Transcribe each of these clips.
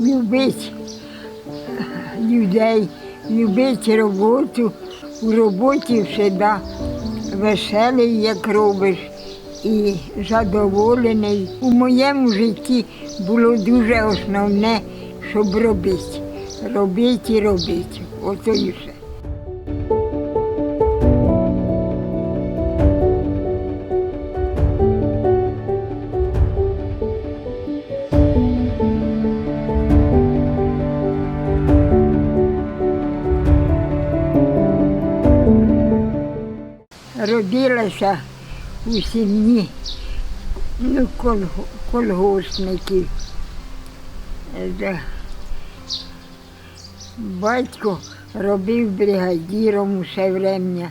любити людей, любити роботу. У роботі завжди веселий, як робиш, і задоволений. У моєму житті було дуже основне, щоб робити. Робити і робити. Ото і все. Родилася у сім'ї ну, колгоспників. Е. Батько робив бригадіром усе врем'я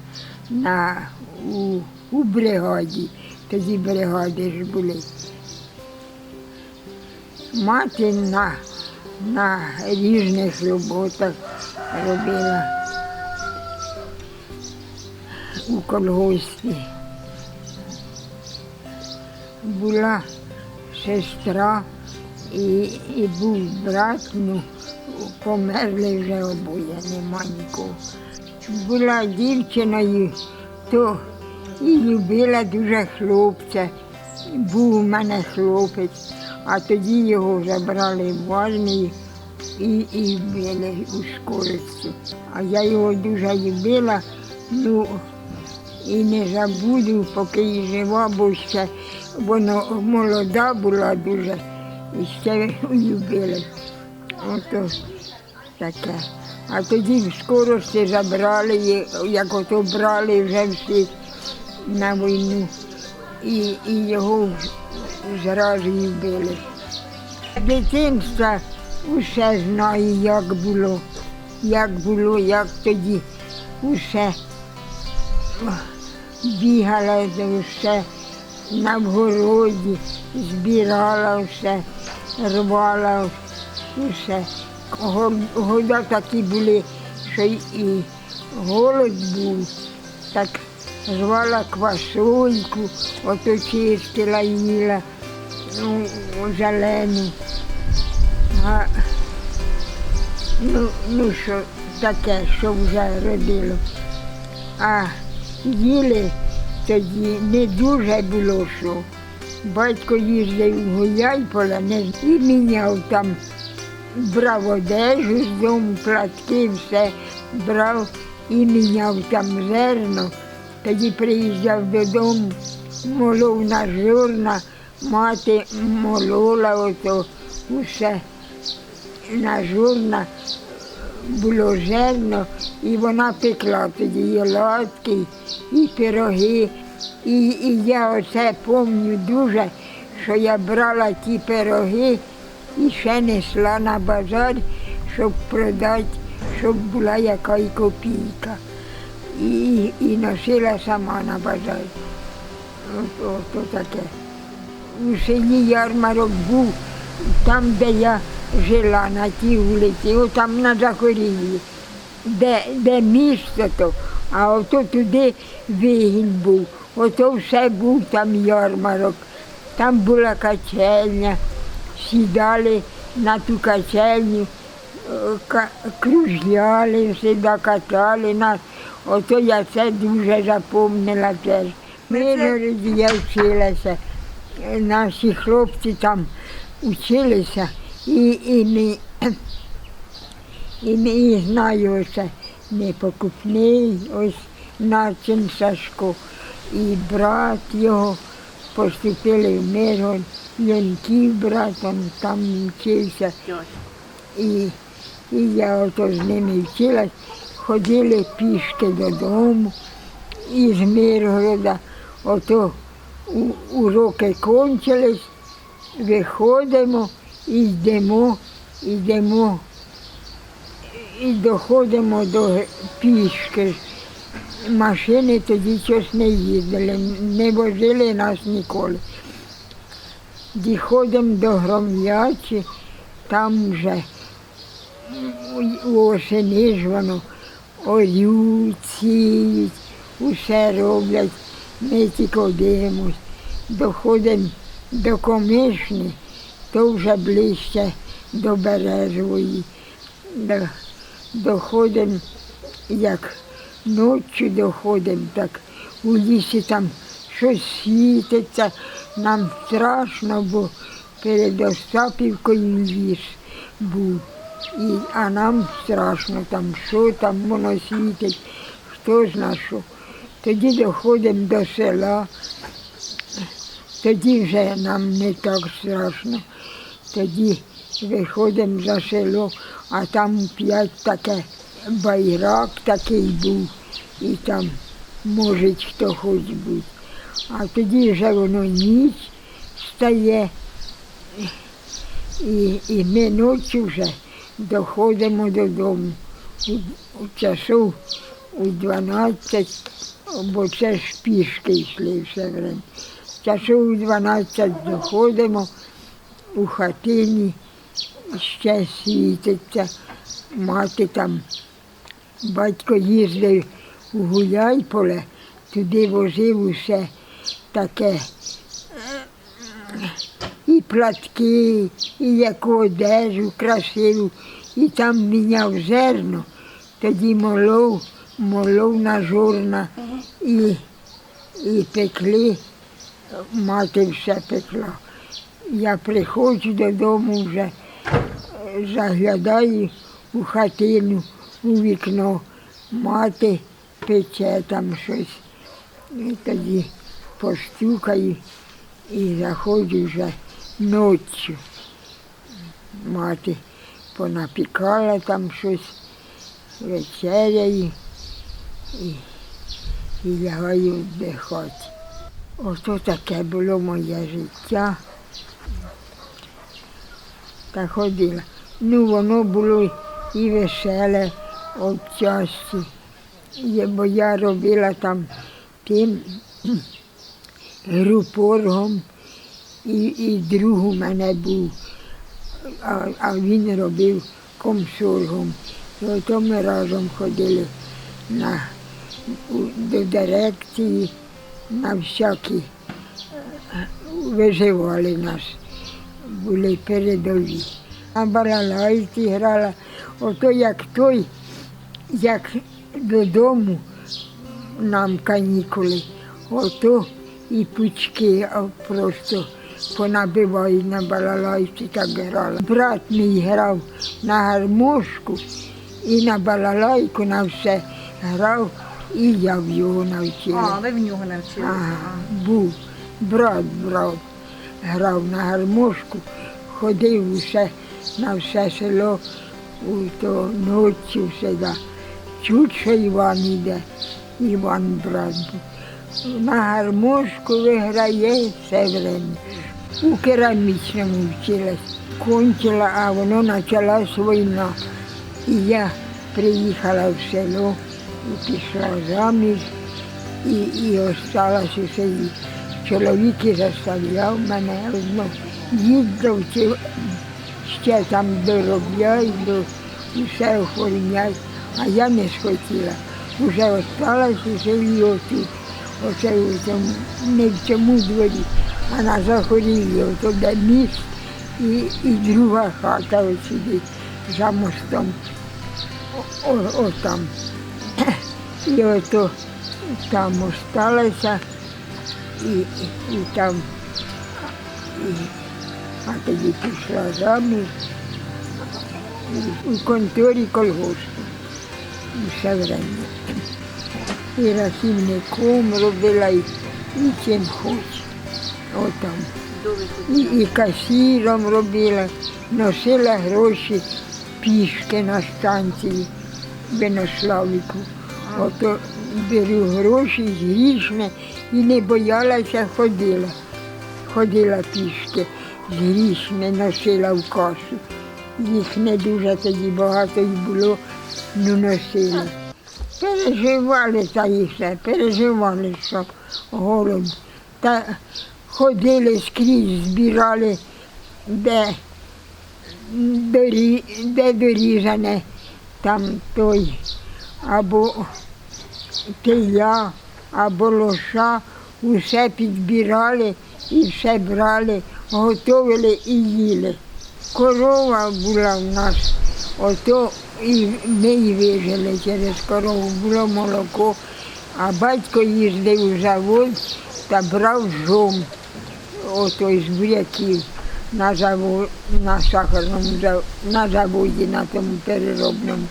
на, у, у бригаді. Тоді бригади ж були. Мати на, на різних роботах робила у колгоспі. Була сестра і, і був брат, ну, померли вже обоє, нема нікого. Була дівчиною, то і любила дуже хлопця. Був у мене хлопець, а тоді його забрали в армію і, і вбили у скорості. А я його дуже любила, ну і не забуду, поки і жива, бо ще воно молода була дуже і ще любили. Ото таке. А тоді в скорості забрали, як ото брали вже всіх на війну. І, і його зразу. З Дитинства усе знаю, як було, як було, як тоді усе бігала за все на вгороді, збирала все, рвала все. Года такі були, що і голод був, так рвала квасольку, ото чистила, їла, ну, зелену. А, ну, ну що таке, що вже родило. А їли тоді не дуже було що. Батько їздив в Гуляйполе не і міняв там, брав одежу з дому, платки, все брав і міняв там зерно. Тоді приїжджав додому, молов на жорна, мати молола ото усе на жорна було зерно, і вона пекла тоді і оладки, і пироги. І, і я оце пам'ятаю дуже, що я брала ті пироги і ще несла на базар, щоб продати, щоб була яка копійка. І, і носила сама на базар. От, от, от таке. У селі ярмарок був там, де я жила, на тій вулиці, о, там на Захоріллі, де, де місто то, а ото туди вигін був. Ото все був там ярмарок. Там була качельня, сідали на ту качельню, ка- кружляли, всіда катали нас. Ото я це дуже запомнила теж. Миргороді я вчилася. Наші хлопці там вчилися і, і ми, і і знаю оце непокупний, ось Начин Сашко, і брат його поступили в Миргород, Янків братом там вчився. І, і я ото з ними вчилась, ходили пішки додому із Миргорода, ото уроки кончились, виходимо і йдемо, йдемо і доходимо до пішки. Машини тоді щось не їздили, не возили нас ніколи. Доходимо до Гром'ячі, там вже осені ж воно орють, усе роблять, ми тільки дивимось. Доходимо до комишні, то вже ближче до Бережової. Доходимо, як ночі доходимо, так у лісі там щось світиться, нам страшно, бо перед Остапівкою ліс був. І, а нам страшно, там, що там воно світить, хто зна що. Тоді доходимо до села, тоді вже нам не так страшно. Тоді виходимо за село, а там п'ять таке байрак такий був, і там може хто хоч бути. А тоді вже воно ніч стає, і, і ми ночі вже доходимо додому. У, у часу у 12, бо це ж пішки йшли все время. Часу у 12 доходимо у хатині, ще світиться. Мати там, батько їздив у Гуляйполе, туди возив усе таке. І платки, і яку одежу красиву, і там міняв зерно, тоді молов, молов на жорна і, і пекли, мати все пекла. Я приходжу додому вже, е, заглядаю у хатину, у вікно, мати пече там щось. І тоді постукаю і заходжу вже ночі. Мати понапікала там щось, вечеряю і, і лягаю віддихати. Ото таке було моє життя. Та ходила. Ну, воно було і веселе отчасті. Є- Бо я робила там тим групоргом, і, і друг у мене був, а, а він робив комсоргом. І ми разом ходили на, до дирекції на всякі, е, виживали нас, були передові. На балалайці грала, ото як той, як додому нам канікули, ото і пучки просто понабивають на балалайці так грала. Брат мій грав на гармошку і на балалайку на все грав, і я в його навчила. А, ви в нього навчилися. Ага, був брат брав, грав на гармошку, ходив усе на все село, у то ночі все да. Чуть, що Іван іде, Іван брат. На гармошку виграє все время. У керамічному вчилась. Кончила, а воно почалась війна. І я приїхала в село і пішла заміж і, і осталась у. Чоловік і заставляв мене одно їздив, чи ще там доробляй, до все оформляй, а я не схотіла. Уже осталась у селі отут, оце у цьому, не в цьому дворі, а на Захорілі, ото де міст і, і друга хата сюди за мостом. О, о, о там. І ото там осталася, і, і, там, і, а тоді пішла заміж у конторі колгоспу. Все время. І рахівником робила, і, і чим хоч. Отам. І, і касіром робила, носила гроші пішки на станції Винославіку. Ото беру гроші з грішми і не боялася ходила. Ходила пішки з грішми, носила в касу. Їх не дуже тоді багато й було, ну носила. Переживали та і все, переживали, що голод. Та ходили скрізь, збирали, де, дорі, де доріжане, там той, або теля, або лоша, усе підбирали і все брали, готовили і їли. корова була в нас, ото і ми і вижили через корову, було молоко, а батько їздив у завод та брав жом, ото з буряків на, завод, на сахарному заводі, на тому переробному.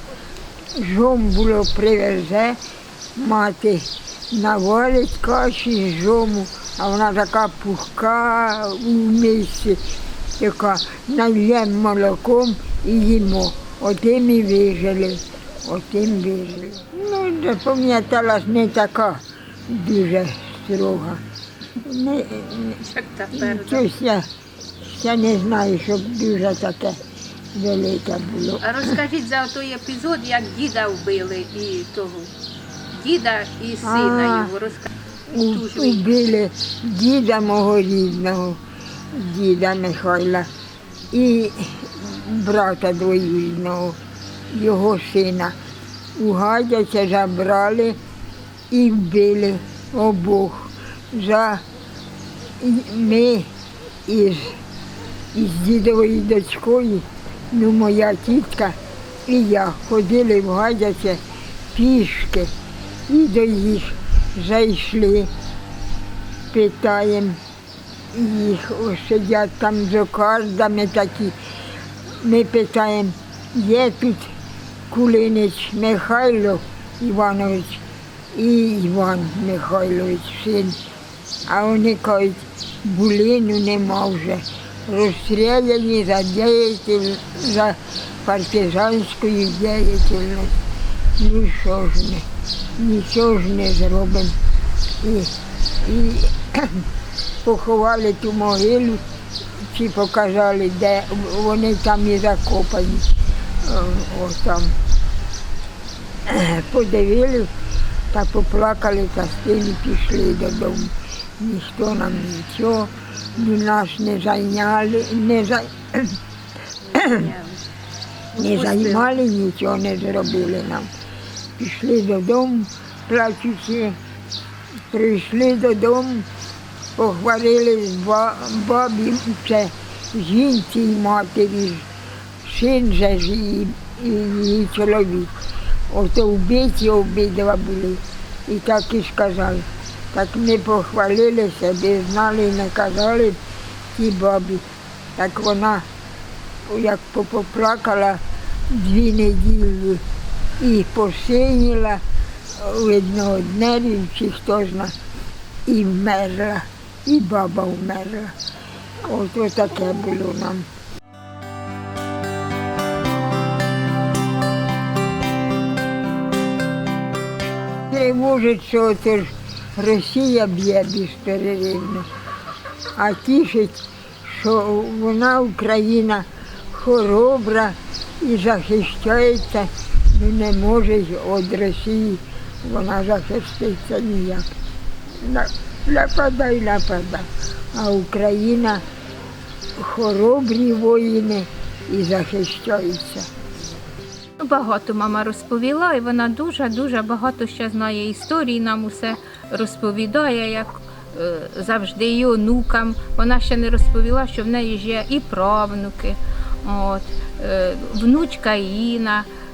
Жом було привезе, мати навалить каші з жому, а вона така пухка у місці, така нальємо молоком і їмо. Отим і вижили, отим вижили. Ну, запам'яталась не така дуже строга. Не, не, щось я, я не знаю, щоб дуже таке велике було. Розкажіть за той епізод, як діда вбили і того. Діда і сина А. його. У- Ту Убили діда мого рідного, діда Михайла, і брата двоюрідного, його сина. У Гадяця забрали і вбили обох. За і ми із, із дідовою дочкою, ну моя тітка і я ходили в Гадяце пішки і до їх зайшли, питаємо їх, сидять там з окардами такі. Ми питаємо, є тут Кулинич Михайло Іванович і Іван Михайлович, син. А вони кажуть, булину нема вже. Розстріляні за діятель, за партизанську діяльність. Що ж ми, нічого ж не зробимо. І, і поховали ту могилу, чи показали, де вони там і закопані. О, о, там. Подивили та поплакали та з пішли додому. Ніхто нам нічого, ні нас не зайняли, не, за, не займали, нічого не зробили нам. Пішли додому, плачучи, прийшли додому, похвалили ба- бабі, це жінці і матері, син же ж і, і її чоловік. Ото вбиті обидва були. І так і сказали. Так ми похвалилися, де знали і казали тій бабі. Так вона, як поплакала дві неділі і посиніла, видно, однерів чи хто зна, і вмерла, і баба вмерла. Ото таке було нам. Тривожить, що це ж Росія б'є безперервно, а тішить, що вона, Україна, хоробра і захищається, ну не може ж від Росії вона захиститься ніяк. На- Нападай, нападай. А Україна хоробрі воїни і захищаються. Багато мама розповіла, і вона дуже-дуже багато ще знає історій, нам усе розповідає, як е, завжди і онукам. Вона ще не розповіла, що в неї ж є і правнуки, от, е, внучка Інна, е,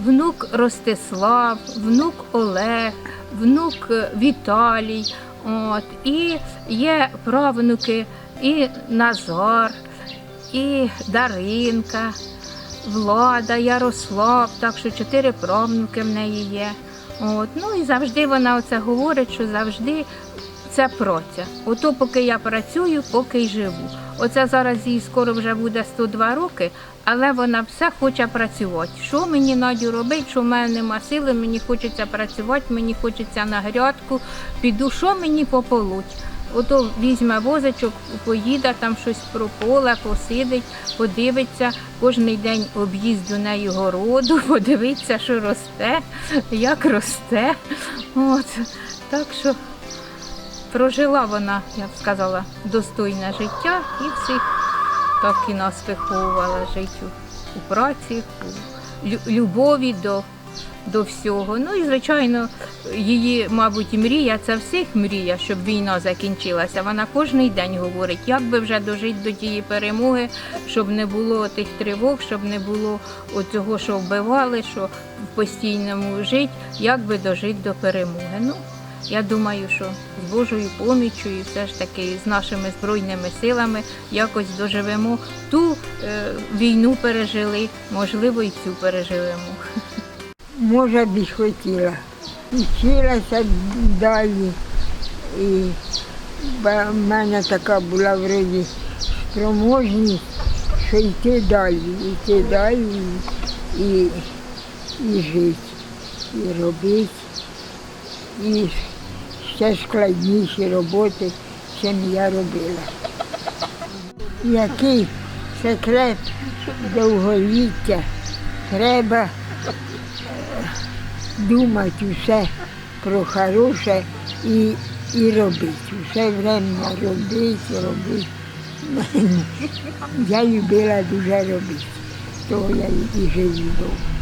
внук Ростислав, внук Олег, внук е, Віталій. От, і є правнуки і Назар, і Даринка. Влада, Ярослав, так що чотири правнуки в неї є. От. Ну і завжди вона оце говорить, що завжди це праця. Ото поки я працюю, поки й живу. Оце зараз їй скоро вже буде 102 роки, але вона все хоче працювати. Що мені Надю робити, що в мене нема сили, мені хочеться працювати, мені хочеться на грядку, піду, що мені пополуть. Ото візьме возичок, поїде там щось про поле, посидить, подивиться, кожен день об'їзд до неї городу, подивиться, що росте, як росте. От. Так що прожила вона, я б сказала, достойне життя і всіх так і нас виховувала життю у праці, у любові до до всього. Ну і звичайно, її, мабуть, мрія, це всіх мрія, щоб війна закінчилася. Вона кожен день говорить, як би вже дожити до тієї перемоги, щоб не було тих тривог, щоб не було оцього, що вбивали, що в постійному жить, як би дожити до перемоги. Ну, я думаю, що з Божою поміччю і все ж таки з нашими збройними силами якось доживемо. Ту е, війну пережили, можливо, і цю переживемо. Може б і хотіла. Вчилася далі. І в мене така була вроді спроможність, що йти далі, йти далі і, і жити, і робити. І ще складніші роботи, чим я робила. Який секрет довголіття треба думати все про хороше і, і робити. Все время робити, робити. Я любила дуже робити, того я і живу довго.